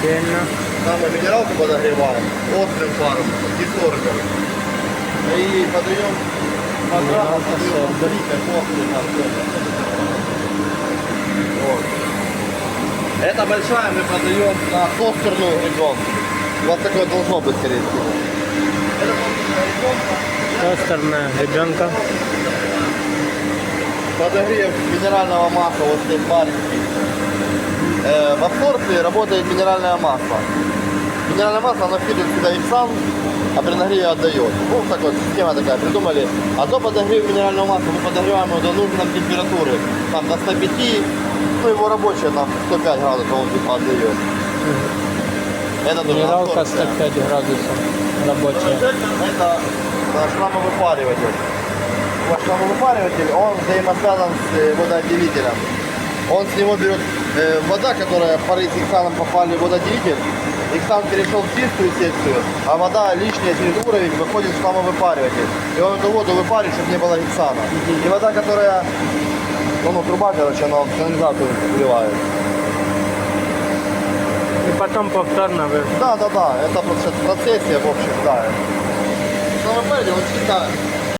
Сильно. Там минералку подогреваем острым паром, десорком. И подаем Минералка подаем сорок. литр острый там тоже. Вот. Это большая мы продаем на тостерную ребенку. Вот такое должно быть, скорее всего. Это тостерная ребенка. Подогрев минерального масла вот здесь маленький. Э, в абсорбции работает минеральное масло. Минеральное масло, оно впитывает сюда ипсан, а при нагреве отдает. Ну, так вот, система такая, придумали. А до подогрева минерального масла мы подогреваем его до нужной нам температуры, там до 105, ну, его рабочая там 105 градусов он типа отдает. Это тоже Минералка абсорбция. 105 градусов рабочая. Это э, шламовыпариватель. Вот шламовыпариватель, он взаимосвязан с водоотделителем. Он с него берет э, вода, которая пары с иксаном попали в водоотделитель. Иксан перешел в чистую секцию, а вода лишняя через уровень выходит в шламовыпариватель. И он эту воду выпаривает, чтобы не было иксана. И вода, которая, ну, ну, труба, короче, она в канализацию вливает. И потом повторно вы Да, да, да, это процесс- в процессе, в общем, да. Шламовыпариватель, он всегда